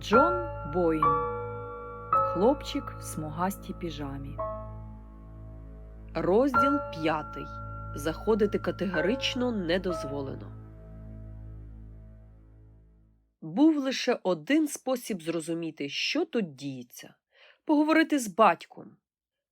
Джон Боїн. Хлопчик в смугастій піжамі. Розділ п'ятий. Заходити категорично не дозволено. Був лише один спосіб зрозуміти, що тут діється поговорити з батьком.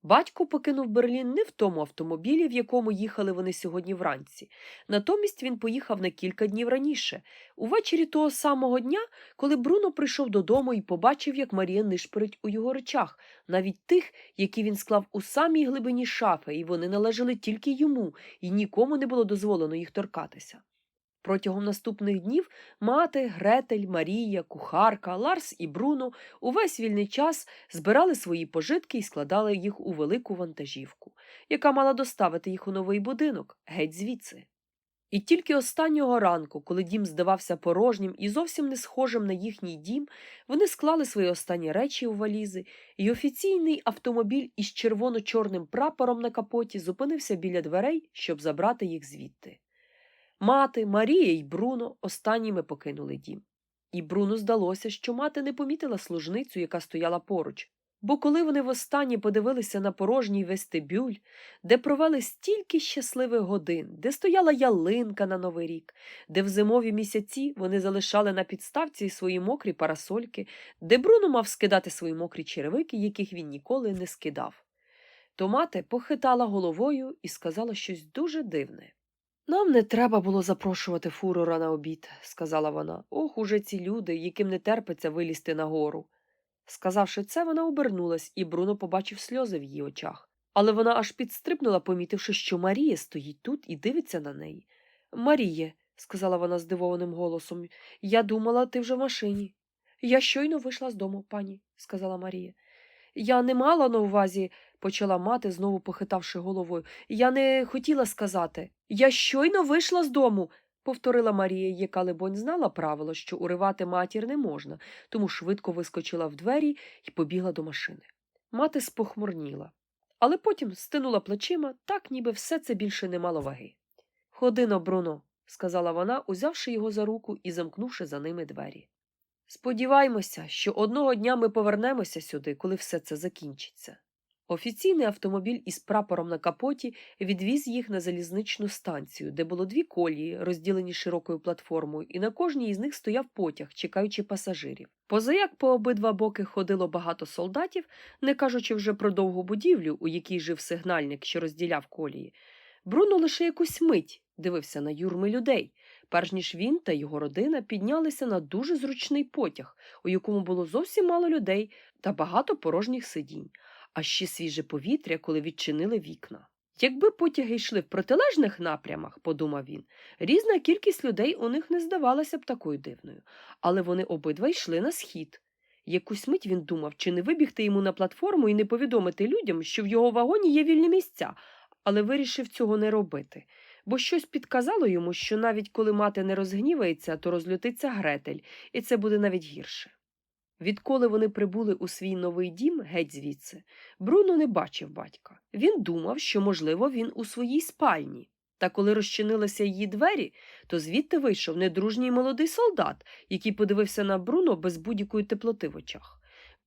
Батько покинув Берлін не в тому автомобілі, в якому їхали вони сьогодні вранці. Натомість він поїхав на кілька днів раніше, увечері того самого дня, коли Бруно прийшов додому і побачив, як Марія нишпорить у його речах, навіть тих, які він склав у самій глибині шафи, і вони належали тільки йому, і нікому не було дозволено їх торкатися. Протягом наступних днів мати, Гретель, Марія, кухарка, Ларс і Бруно увесь вільний час збирали свої пожитки і складали їх у велику вантажівку, яка мала доставити їх у новий будинок, геть звідси. І тільки останнього ранку, коли дім здавався порожнім і зовсім не схожим на їхній дім, вони склали свої останні речі у валізи, і офіційний автомобіль із червоно-чорним прапором на капоті зупинився біля дверей, щоб забрати їх звідти. Мати, Марія й Бруно останніми покинули дім. І Бруно здалося, що мати не помітила служницю, яка стояла поруч. Бо коли вони востаннє подивилися на порожній вестибюль, де провели стільки щасливих годин, де стояла ялинка на Новий рік, де в зимові місяці вони залишали на підставці свої мокрі парасольки, де Бруно мав скидати свої мокрі черевики, яких він ніколи не скидав. То мати похитала головою і сказала щось дуже дивне. Нам не треба було запрошувати фурора на обід, сказала вона. Ох, уже ці люди, яким не терпиться вилізти нагору. Сказавши це, вона обернулась, і Бруно побачив сльози в її очах. Але вона аж підстрибнула, помітивши, що Марія стоїть тут і дивиться на неї. Маріє, сказала вона здивованим голосом, я думала, ти вже в машині. Я щойно вийшла з дому, пані, сказала Марія. Я не мала на увазі, почала мати, знову похитавши головою. Я не хотіла сказати. Я щойно вийшла з дому, повторила Марія, яка, либонь, знала правило, що уривати матір не можна, тому швидко вискочила в двері і побігла до машини. Мати спохмурніла, але потім стинула плечима, так ніби все це більше не мало ваги. Ходино, Бруно, сказала вона, узявши його за руку і замкнувши за ними двері. Сподіваймося, що одного дня ми повернемося сюди, коли все це закінчиться. Офіційний автомобіль із прапором на капоті відвіз їх на залізничну станцію, де було дві колії, розділені широкою платформою, і на кожній із них стояв потяг, чекаючи пасажирів. Позаяк по обидва боки ходило багато солдатів, не кажучи вже про довгу будівлю, у якій жив сигнальник, що розділяв колії. Бруно лише якусь мить дивився на юрми людей, перш ніж він та його родина піднялися на дуже зручний потяг, у якому було зовсім мало людей та багато порожніх сидінь а ще свіже повітря, коли відчинили вікна. Якби потяги йшли в протилежних напрямах, подумав він, різна кількість людей у них не здавалася б такою дивною, але вони обидва йшли на схід. Якусь мить він думав, чи не вибігти йому на платформу і не повідомити людям, що в його вагоні є вільні місця, але вирішив цього не робити, бо щось підказало йому, що навіть коли мати не розгнівається, то розлютиться Гретель, і це буде навіть гірше. Відколи вони прибули у свій новий дім геть звідси, Бруно не бачив батька. Він думав, що, можливо, він у своїй спальні. Та коли розчинилися її двері, то звідти вийшов недружній молодий солдат, який подивився на Бруно без будь-якої теплоти в очах.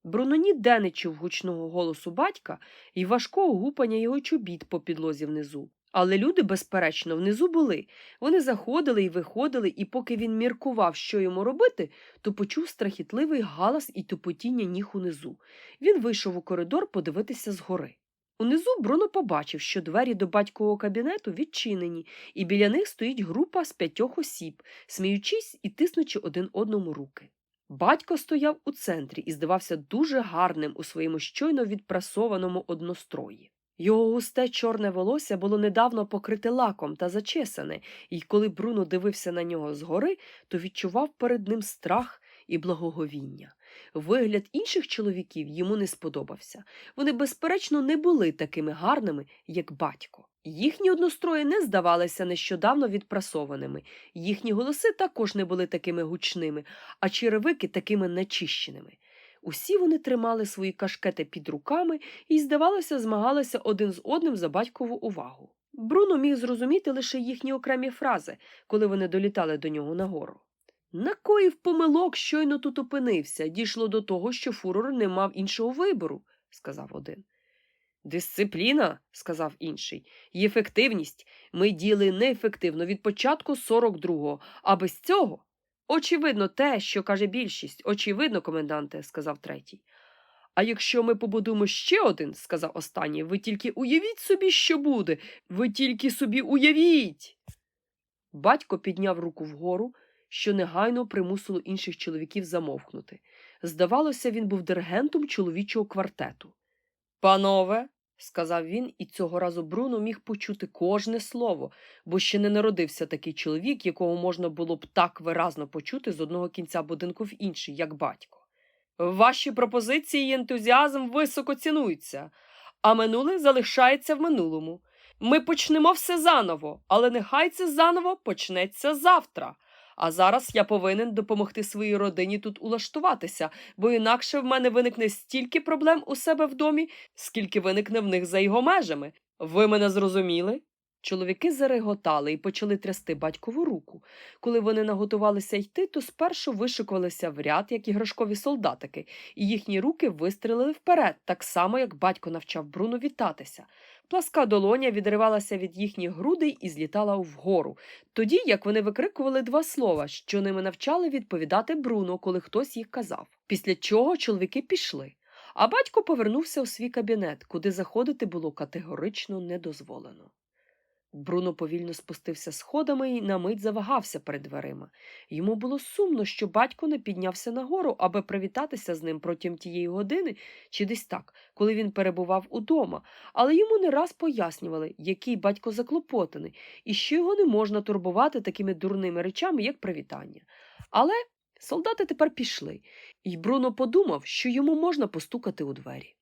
Бруно ніде не чув гучного голосу батька і важкого гупання його чобіт по підлозі внизу. Але люди, безперечно, внизу були. Вони заходили і виходили, і поки він міркував, що йому робити, то почув страхітливий галас і тупотіння ніг унизу. Він вийшов у коридор подивитися згори. Унизу Бруно побачив, що двері до батькового кабінету відчинені, і біля них стоїть група з п'ятьох осіб, сміючись і тиснучи один одному руки. Батько стояв у центрі і здавався дуже гарним у своєму щойно відпрасованому однострої. Його густе чорне волосся було недавно покрите лаком та зачесане, і коли Бруно дивився на нього згори, то відчував перед ним страх і благоговіння. Вигляд інших чоловіків йому не сподобався. Вони, безперечно, не були такими гарними, як батько. Їхні однострої не здавалися нещодавно відпрасованими, їхні голоси також не були такими гучними, а черевики такими начищеними. Усі вони тримали свої кашкети під руками і, здавалося, змагалися один з одним за батькову увагу. Бруно міг зрозуміти лише їхні окремі фрази, коли вони долітали до нього нагору. Накоїв помилок щойно тут опинився. Дійшло до того, що фурор не мав іншого вибору, сказав один. Дисципліна, сказав інший, і ефективність. Ми діяли неефективно від початку 42-го, а без цього. Очевидно, те, що каже більшість. Очевидно, коменданте, сказав третій. А якщо ми побудуємо ще один, сказав останній, ви тільки уявіть собі, що буде. Ви тільки собі уявіть. Батько підняв руку вгору, що негайно примусило інших чоловіків замовкнути. Здавалося, він був диригентом чоловічого квартету. Панове, сказав він, і цього разу Бруно міг почути кожне слово, бо ще не народився такий чоловік, якого можна було б так виразно почути з одного кінця будинку в інший, як батько. Ваші пропозиції і ентузіазм високо цінуються, а минуле залишається в минулому. Ми почнемо все заново, але нехай це заново почнеться завтра. А зараз я повинен допомогти своїй родині тут улаштуватися, бо інакше в мене виникне стільки проблем у себе в домі, скільки виникне в них за його межами. Ви мене зрозуміли? Чоловіки зареготали і почали трясти батькову руку. Коли вони наготувалися йти, то спершу вишикувалися в ряд, як іграшкові солдатики, і їхні руки вистрілили вперед, так само, як батько навчав Бруно вітатися. Пласка долоня відривалася від їхніх грудей і злітала вгору, тоді як вони викрикували два слова, що ними навчали відповідати Бруно, коли хтось їх казав. Після чого чоловіки пішли. А батько повернувся у свій кабінет, куди заходити було категорично не дозволено. Бруно повільно спустився сходами і на мить завагався перед дверима. Йому було сумно, що батько не піднявся нагору, аби привітатися з ним протягом тієї години чи десь так, коли він перебував удома, але йому не раз пояснювали, який батько заклопотаний, і що його не можна турбувати такими дурними речами, як привітання. Але солдати тепер пішли, і Бруно подумав, що йому можна постукати у двері.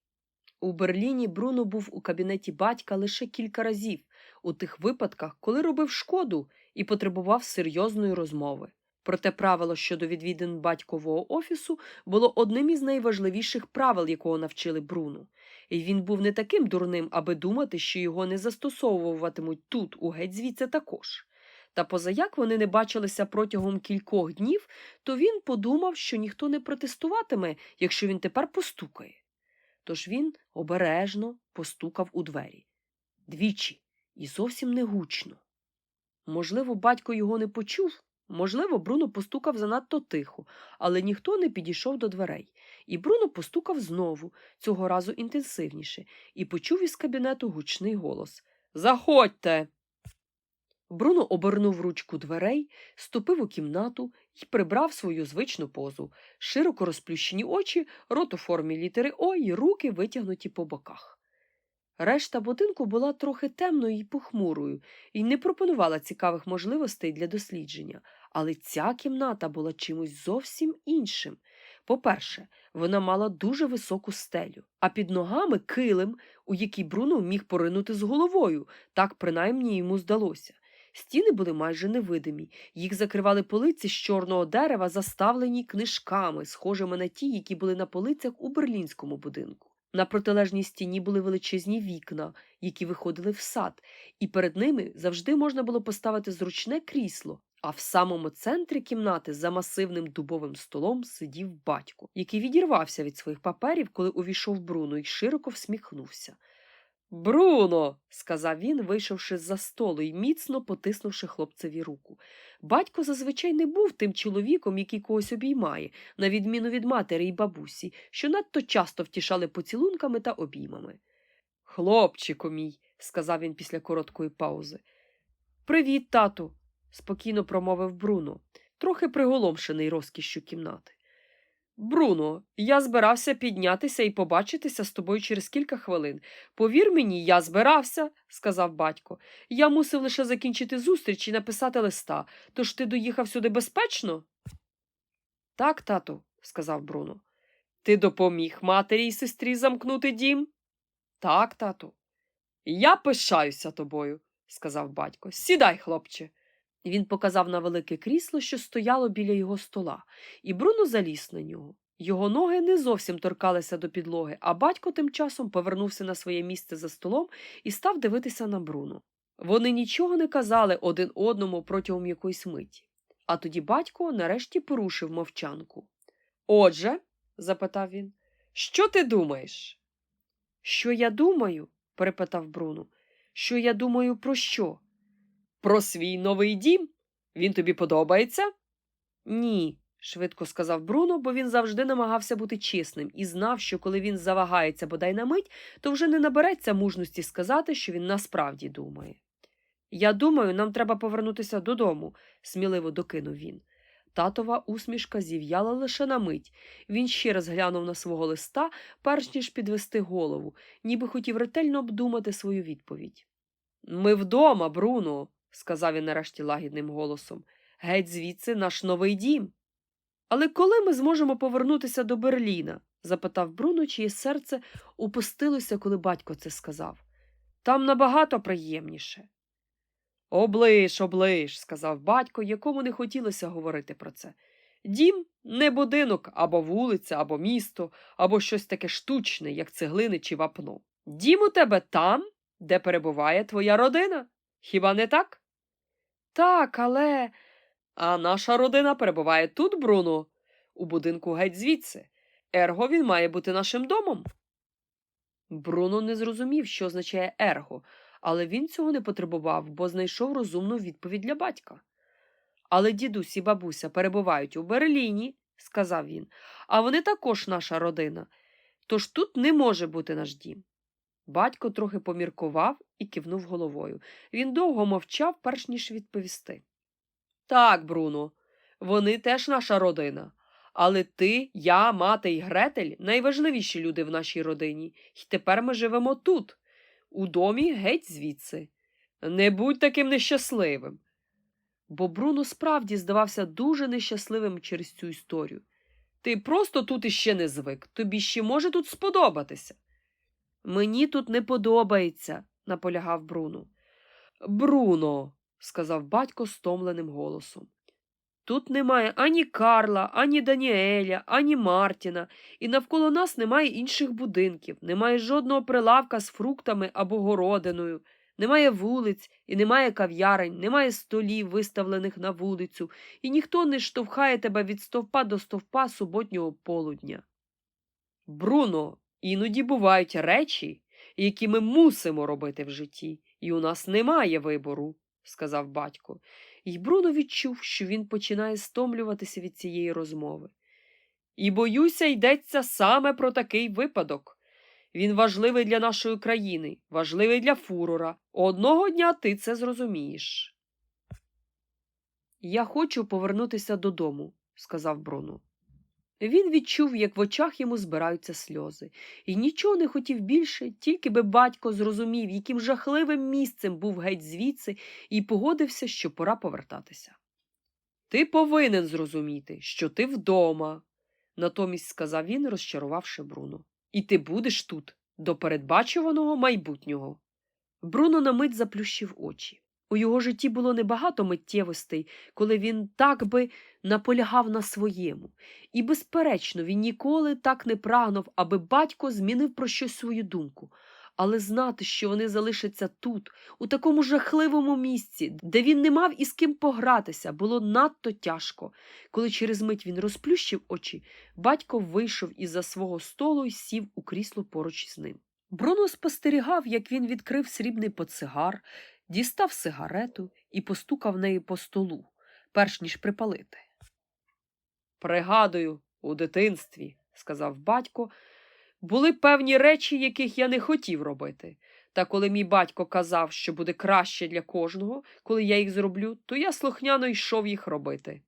У Берліні Бруно був у кабінеті батька лише кілька разів, у тих випадках, коли робив шкоду і потребував серйозної розмови. Проте правило щодо відвідин батькового офісу було одним із найважливіших правил, якого навчили Бруно. І він був не таким дурним, аби думати, що його не застосовуватимуть тут, у геть звідси також. Та позаяк вони не бачилися протягом кількох днів, то він подумав, що ніхто не протестуватиме, якщо він тепер постукає. Тож він обережно постукав у двері. Двічі і зовсім не гучно. Можливо, батько його не почув, можливо, Бруно постукав занадто тихо, але ніхто не підійшов до дверей. І Бруно постукав знову, цього разу інтенсивніше, і почув із кабінету гучний голос Заходьте. Бруно обернув ручку дверей, ступив у кімнату і прибрав свою звичну позу, широко розплющені очі, рот у формі літери О і руки витягнуті по боках. Решта будинку була трохи темною і похмурою і не пропонувала цікавих можливостей для дослідження, але ця кімната була чимось зовсім іншим. По-перше, вона мала дуже високу стелю, а під ногами килим, у який Бруно міг поринути з головою, так принаймні йому здалося. Стіни були майже невидимі, їх закривали полиці з чорного дерева, заставлені книжками, схожими на ті, які були на полицях у берлінському будинку. На протилежній стіні були величезні вікна, які виходили в сад, і перед ними завжди можна було поставити зручне крісло. А в самому центрі кімнати за масивним дубовим столом сидів батько, який відірвався від своїх паперів, коли увійшов Бруно, і широко всміхнувся. Бруно, сказав він, вийшовши з за столу і міцно потиснувши хлопцеві руку. Батько зазвичай не був тим чоловіком, який когось обіймає, на відміну від матері й бабусі, що надто часто втішали поцілунками та обіймами. Хлопчику мій, сказав він після короткої паузи. Привіт, тату, спокійно промовив Бруно, трохи приголомшений розкішшю кімнати. Бруно, я збирався піднятися і побачитися з тобою через кілька хвилин. Повір мені, я збирався, сказав батько. Я мусив лише закінчити зустріч і написати листа. Тож ти доїхав сюди безпечно? Так, тату, сказав Бруно. Ти допоміг матері й сестрі замкнути дім? Так, тату. Я пишаюся тобою, сказав батько. Сідай, хлопче. Він показав на велике крісло, що стояло біля його стола, і Бруно заліз на нього. Його ноги не зовсім торкалися до підлоги, а батько тим часом повернувся на своє місце за столом і став дивитися на Бруно. Вони нічого не казали один одному протягом якоїсь миті. А тоді батько нарешті порушив мовчанку. Отже, запитав він, що ти думаєш? Що я думаю? перепитав Бруно. Що я думаю про що? Про свій новий дім? Він тобі подобається? Ні, швидко сказав Бруно, бо він завжди намагався бути чесним і знав, що коли він завагається бодай на мить, то вже не набереться мужності сказати, що він насправді думає. Я думаю, нам треба повернутися додому, сміливо докинув він. Татова усмішка зів'яла лише на мить. Він ще раз глянув на свого листа, перш ніж підвести голову, ніби хотів ретельно обдумати свою відповідь. Ми вдома, Бруно, сказав він нарешті лагідним голосом. Геть звідси наш новий дім. Але коли ми зможемо повернутися до Берліна? запитав Бруно, чиє серце упустилося, коли батько це сказав. Там набагато приємніше. Оближ, оближ, сказав батько, якому не хотілося говорити про це. Дім не будинок або вулиця, або місто, або щось таке штучне, як цеглини чи вапно. Дім у тебе там, де перебуває твоя родина. Хіба не так? Так, але. А наша родина перебуває тут, Бруно, у будинку геть звідси. Ерго він має бути нашим домом. Бруно не зрозумів, що означає ерго, але він цього не потребував, бо знайшов розумну відповідь для батька. Але дідусь і бабуся перебувають у Берліні, сказав він, а вони також наша родина. Тож тут не може бути наш дім. Батько трохи поміркував і кивнув головою. Він довго мовчав, перш ніж відповісти. Так, Бруно, вони теж наша родина. Але ти, я, мати і Гретель найважливіші люди в нашій родині, і тепер ми живемо тут, у домі геть звідси. Не будь таким нещасливим. Бо Бруно справді здавався дуже нещасливим через цю історію. Ти просто тут іще не звик, тобі ще може тут сподобатися. Мені тут не подобається, наполягав Бруно. Бруно, сказав батько стомленим голосом. Тут немає ані Карла, ані Даніеля, ані Мартіна, і навколо нас немає інших будинків, немає жодного прилавка з фруктами або городиною, немає вулиць і немає кав'ярень, немає столів, виставлених на вулицю, і ніхто не штовхає тебе від стовпа до стовпа суботнього полудня. Бруно, іноді бувають речі, які ми мусимо робити в житті, і у нас немає вибору, сказав батько. І Бруно відчув, що він починає стомлюватися від цієї розмови. І боюся, йдеться саме про такий випадок. Він важливий для нашої країни, важливий для фурора. Одного дня ти це зрозумієш. Я хочу повернутися додому, сказав Бруно. Він відчув, як в очах йому збираються сльози, і нічого не хотів більше, тільки би батько зрозумів, яким жахливим місцем був геть звідси, і погодився, що пора повертатися. Ти повинен зрозуміти, що ти вдома, натомість сказав він, розчарувавши Бруно. І ти будеш тут, до передбачуваного майбутнього. Бруно на мить заплющив очі. У його житті було небагато миттєвостей, коли він так би наполягав на своєму. І, безперечно, він ніколи так не прагнув, аби батько змінив про щось свою думку. Але знати, що вони залишаться тут, у такому жахливому місці, де він не мав із ким погратися, було надто тяжко. Коли через мить він розплющив очі, батько вийшов із-за свого столу і сів у крісло поруч із ним. Бруно спостерігав, як він відкрив срібний поцигар, дістав сигарету і постукав нею по столу, перш ніж припалити. Пригадую, у дитинстві, сказав батько, були певні речі, яких я не хотів робити. Та коли мій батько казав, що буде краще для кожного, коли я їх зроблю, то я слухняно йшов їх робити.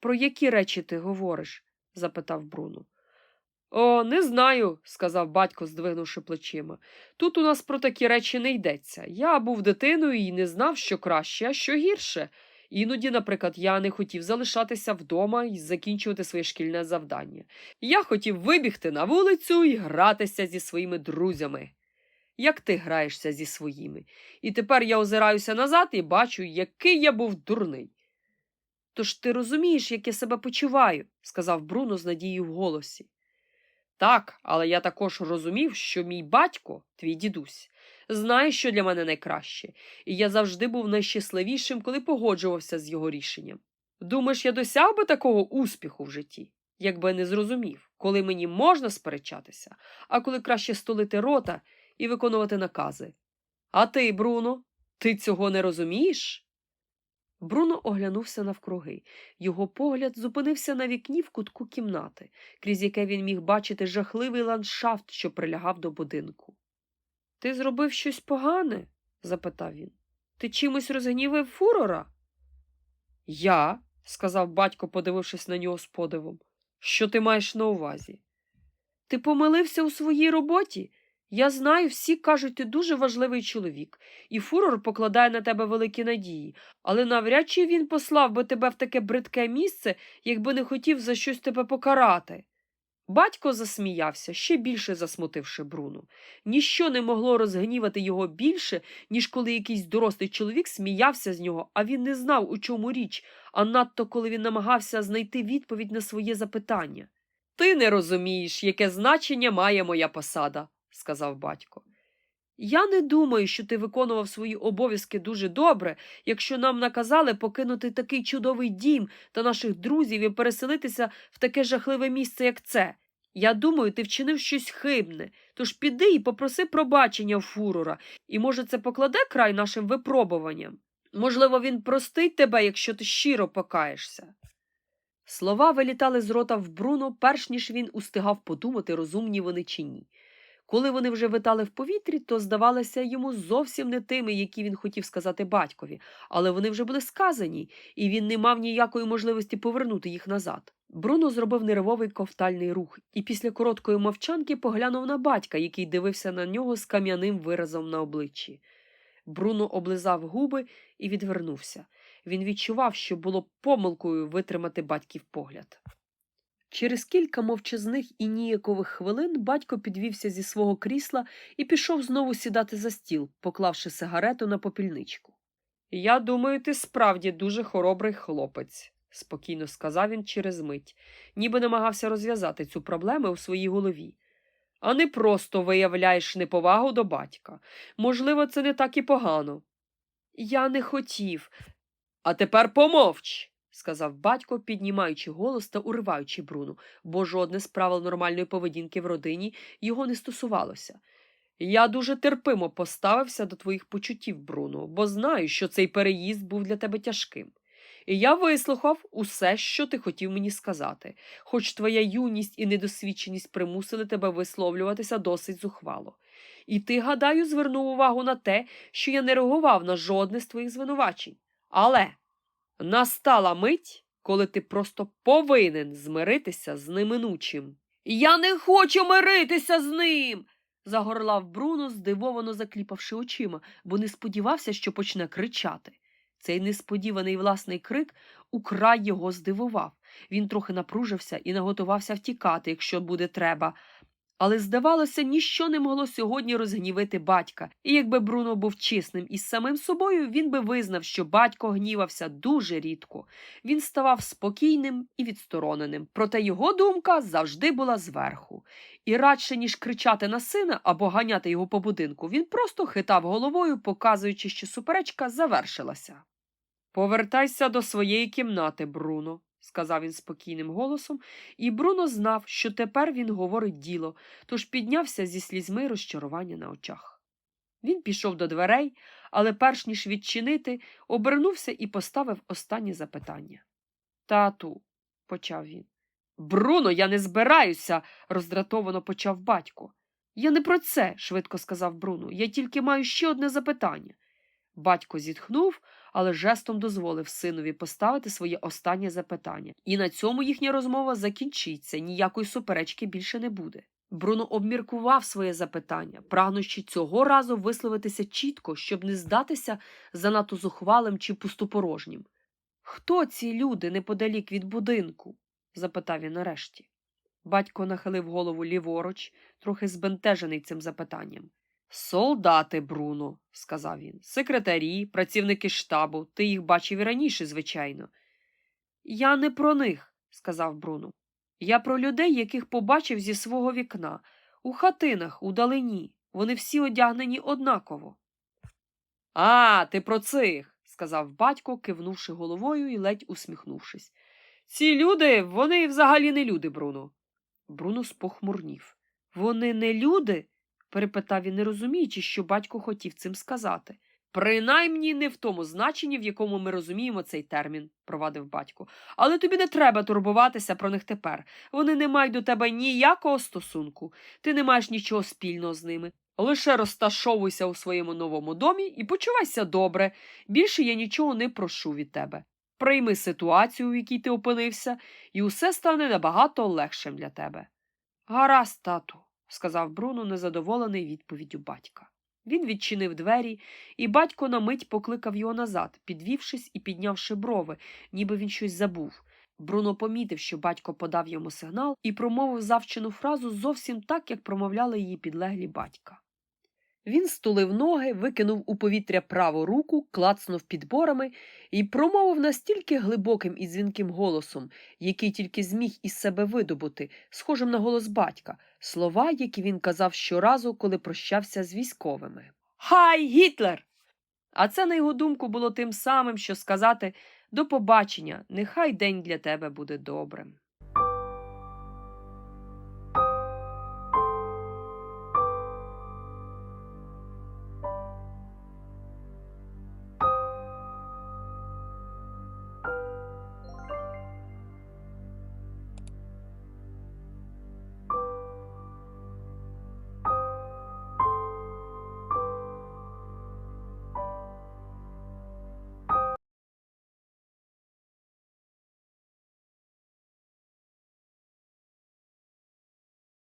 Про які речі ти говориш? запитав Бруно. О, не знаю, сказав батько, здвигнувши плечима. Тут у нас про такі речі не йдеться. Я був дитиною і не знав, що краще, а що гірше. Іноді, наприклад, я не хотів залишатися вдома і закінчувати своє шкільне завдання. Я хотів вибігти на вулицю і гратися зі своїми друзями. Як ти граєшся зі своїми? І тепер я озираюся назад і бачу, який я був дурний. Тож ти розумієш, як я себе почуваю, сказав Бруно з надією в голосі. Так, але я також розумів, що мій батько, твій дідусь, знає, що для мене найкраще, і я завжди був найщасливішим, коли погоджувався з його рішенням. Думаєш, я досяг би такого успіху в житті, якби не зрозумів, коли мені можна сперечатися, а коли краще столити рота і виконувати накази. А ти, Бруно, ти цього не розумієш? Бруно оглянувся навкруги. Його погляд зупинився на вікні в кутку кімнати, крізь яке він міг бачити жахливий ландшафт, що прилягав до будинку. Ти зробив щось погане? запитав він. Ти чимось розгнівив фурора? Я, сказав батько, подивившись на нього з подивом. Що ти маєш на увазі? Ти помилився у своїй роботі? Я знаю, всі кажуть, ти дуже важливий чоловік, і фурор покладає на тебе великі надії, але навряд чи він послав би тебе в таке бридке місце, якби не хотів за щось тебе покарати. Батько засміявся, ще більше засмутивши Бруну. Ніщо не могло розгнівати його більше, ніж коли якийсь дорослий чоловік сміявся з нього, а він не знав, у чому річ, а надто коли він намагався знайти відповідь на своє запитання. Ти не розумієш, яке значення має моя посада, сказав батько. Я не думаю, що ти виконував свої обов'язки дуже добре, якщо нам наказали покинути такий чудовий дім та наших друзів і переселитися в таке жахливе місце, як це. Я думаю, ти вчинив щось хибне, тож піди і попроси пробачення у фурора, і, може, це покладе край нашим випробуванням. Можливо, він простить тебе, якщо ти щиро покаєшся. Слова вилітали з рота в Бруно, перш ніж він устигав подумати, розумні вони чи ні. Коли вони вже витали в повітрі, то здавалися йому зовсім не тими, які він хотів сказати батькові, але вони вже були сказані, і він не мав ніякої можливості повернути їх назад. Бруно зробив нервовий ковтальний рух і після короткої мовчанки поглянув на батька, який дивився на нього з кам'яним виразом на обличчі. Бруно облизав губи і відвернувся. Він відчував, що було помилкою витримати батьків погляд. Через кілька мовчазних і ніякових хвилин батько підвівся зі свого крісла і пішов знову сідати за стіл, поклавши сигарету на попільничку. Я думаю, ти справді дуже хоробрий хлопець, спокійно сказав він через мить, ніби намагався розв'язати цю проблему у своїй голові. А не просто виявляєш неповагу до батька. Можливо, це не так і погано. Я не хотів. А тепер помовч сказав батько, піднімаючи голос та уриваючи Бруну, бо жодне з правил нормальної поведінки в родині його не стосувалося. Я дуже терпимо поставився до твоїх почуттів, Бруно, бо знаю, що цей переїзд був для тебе тяжким. І я вислухав усе, що ти хотів мені сказати, хоч твоя юність і недосвідченість примусили тебе висловлюватися досить зухвало. І ти, гадаю, звернув увагу на те, що я не реагував на жодне з твоїх звинувачень. Але Настала мить, коли ти просто повинен змиритися з неминучим. Я не хочу миритися з ним. загорлав Бруно, здивовано закліпавши очима, бо не сподівався, що почне кричати. Цей несподіваний власний крик украй його здивував. Він трохи напружився і наготувався втікати, якщо буде треба. Але, здавалося, ніщо не могло сьогодні розгнівити батька, і якби Бруно був чесним із самим собою, він би визнав, що батько гнівався дуже рідко. Він ставав спокійним і відстороненим, проте його думка завжди була зверху. І радше, ніж кричати на сина або ганяти його по будинку, він просто хитав головою, показуючи, що суперечка завершилася. Повертайся до своєї кімнати, Бруно, сказав він спокійним голосом, і Бруно знав, що тепер він говорить діло, тож піднявся зі слізьми розчарування на очах. Він пішов до дверей, але перш ніж відчинити, обернувся і поставив останнє запитання. Тату, почав він. Бруно, я не збираюся, роздратовано почав батько. Я не про це, швидко сказав Бруно. Я тільки маю ще одне запитання. Батько зітхнув, але жестом дозволив синові поставити своє останнє запитання. І на цьому їхня розмова закінчиться, ніякої суперечки більше не буде. Бруно обміркував своє запитання, прагнучи цього разу висловитися чітко, щоб не здатися занадто зухвалим чи пустопорожнім. Хто ці люди неподалік від будинку? запитав він нарешті. Батько нахилив голову ліворуч, трохи збентежений цим запитанням. Солдати, Бруно, сказав він, секретарі, працівники штабу, ти їх бачив і раніше, звичайно. Я не про них, сказав Бруно. Я про людей, яких побачив зі свого вікна, у хатинах, у далині. Вони всі одягнені однаково. А, ти про цих, сказав батько, кивнувши головою і ледь усміхнувшись. Ці люди, вони взагалі не люди, Бруно. Бруно спохмурнів. Вони не люди? Перепитав він, не розуміючи, що батько хотів цим сказати. Принаймні не в тому значенні, в якому ми розуміємо цей термін, провадив батько. Але тобі не треба турбуватися про них тепер. Вони не мають до тебе ніякого стосунку. Ти не маєш нічого спільного з ними. Лише розташовуйся у своєму новому домі і почувайся добре. Більше я нічого не прошу від тебе. Прийми ситуацію, в якій ти опинився, і усе стане набагато легшим для тебе. Гаразд, тату, сказав Бруно, незадоволений відповіддю батька. Він відчинив двері, і батько на мить покликав його назад, підвівшись і піднявши брови, ніби він щось забув. Бруно помітив, що батько подав йому сигнал і промовив завчену фразу зовсім так, як промовляли її підлеглі батька. Він стулив ноги, викинув у повітря праву руку, клацнув підборами і промовив настільки глибоким і дзвінким голосом, який тільки зміг із себе видобути, схожим на голос батька, слова, які він казав щоразу, коли прощався з військовими. Хай Гітлер! А це, на його думку, було тим самим, що сказати до побачення, нехай день для тебе буде добрим.